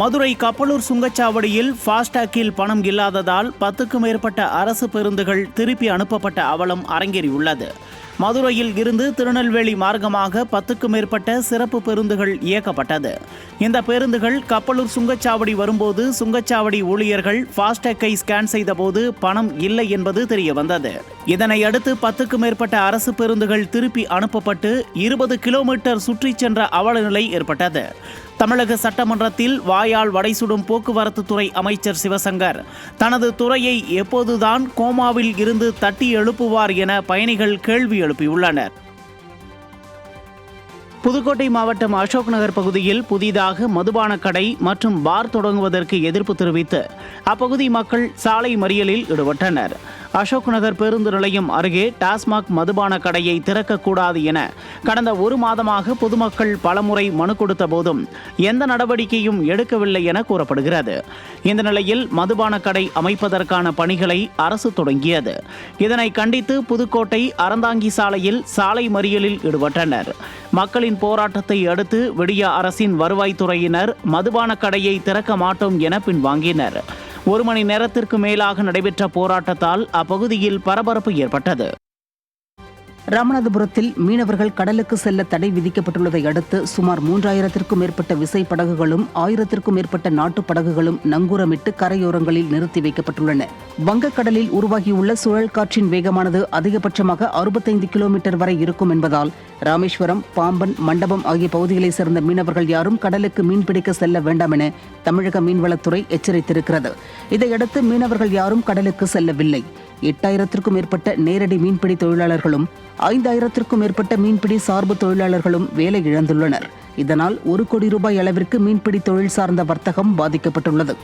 மதுரை கப்பலூர் சுங்கச்சாவடியில் ஃபாஸ்டாக்கில் பணம் இல்லாததால் பத்துக்கும் மேற்பட்ட அரசு பேருந்துகள் திருப்பி அனுப்பப்பட்ட அவலம் அரங்கேறியுள்ளது. மதுரையில் இருந்து திருநெல்வேலி மார்க்கமாக பத்துக்கும் மேற்பட்ட சிறப்பு பேருந்துகள் இயக்கப்பட்டது. இந்த பேருந்துகள் கப்பலூர் சுங்கச்சாவடி வரும்போது சுங்கச்சாவடி ஊழியர்கள் ஃபாஸ்டேக்கை ஸ்கேன் செய்தபோது பணம் இல்லை என்பது தெரியவந்தது. இதனை அடுத்து பத்துக்கும் மேற்பட்ட அரசு பேருந்துகள் திருப்பி அனுப்பப்பட்டு இருபது கிலோமீட்டர் சுற்றிச் சென்ற அவல நிலை ஏற்பட்டது. தமிழக சட்டமன்றத்தில் வாயால் வடைசுடும் போக்குவரத்து துறை அமைச்சர் சிவசங்கர் தனது துறையை எப்போதுதான் கோமாவில் இருந்து தட்டி எழுப்புவார் என பயணிகள் கேள்வி எழுப்பியுள்ளனர். புதுக்கோட்டை மாவட்டம் அசோக் நகர் பகுதியில் புதிதாக மதுபான கடை மற்றும் பார் தொடங்குவதற்கு எதிர்ப்பு தெரிவித்து அப்பகுதி மக்கள் சாலை மறியலில் ஈடுபட்டனர். அசோக் நகர் பேருந்து நிலையம் அருகே டாஸ்மாக் மதுபான கடையை திறக்கக்கூடாது என கடந்த ஒரு மாதமாக பொதுமக்கள் பலமுறை மனு கொடுத்த போதும் எந்த நடவடிக்கையும் எடுக்கவில்லை என கூறப்படுகிறது. இந்த நிலையில் மதுபான கடை அமைப்பதற்கான பணிகளை அரசு தொடங்கியது. இதனை கண்டித்து புதுக்கோட்டை அறந்தாங்கி சாலையில் சாலை மறியலில் ஈடுபட்டனர். மக்களின் போராட்டத்தை அடுத்து விடிய அரசின் வருவாய்த்துறையினர் மதுபான கடையை திறக்க மாட்டோம் என பின்வாங்கினர். ஒரு மணி நேரத்திற்கு மேலாக நடைபெற்ற போராட்டத்தால் அப்பகுதியில் பரபரப்பு ஏற்பட்டது. ராமநாதபுரத்தில் மீனவர்கள் கடலுக்கு செல்ல தடை விதிக்கப்பட்டுள்ளதை அடுத்து சுமார் மூன்றாயிரத்திற்கும் மேற்பட்ட விசை படகுகளும் ஆயிரத்திற்கும் மேற்பட்ட நாட்டு படகுகளும் நங்கூரமிட்டு கரையோரங்களில் நிறுத்தி வைக்கப்பட்டுள்ளன. வங்கக்கடலில் உருவாகியுள்ள சுழல் காற்றின் வேகமானது அதிகபட்சமாக அறுபத்தைந்து கிலோமீட்டர் வரை இருக்கும் என்பதால் ராமேஸ்வரம் பாம்பன் மண்டபம் ஆகிய பகுதிகளைச் சேர்ந்த மீனவர்கள் யாரும் கடலுக்கு மீன்பிடிக்க செல்ல வேண்டாம் என தமிழக மீன்வளத்துறை எச்சரித்திருக்கிறது. இதையடுத்து மீனவர்கள் யாரும் கடலுக்கு செல்லவில்லை. எட்டாயிரத்திற்கும் மேற்பட்ட நேரடி மீன்பிடி தொழிலாளர்களும் ஐந்தாயிரத்திற்கும் மேற்பட்ட மீன்பிடி சார்பு தொழிலாளர்களும் வேலை இழந்துள்ளனர். இதனால் ஒரு கோடி ரூபாய் அளவிற்கு மீன்பிடி தொழில் சார்ந்த வர்த்தகம் பாதிக்கப்பட்டுள்ளது.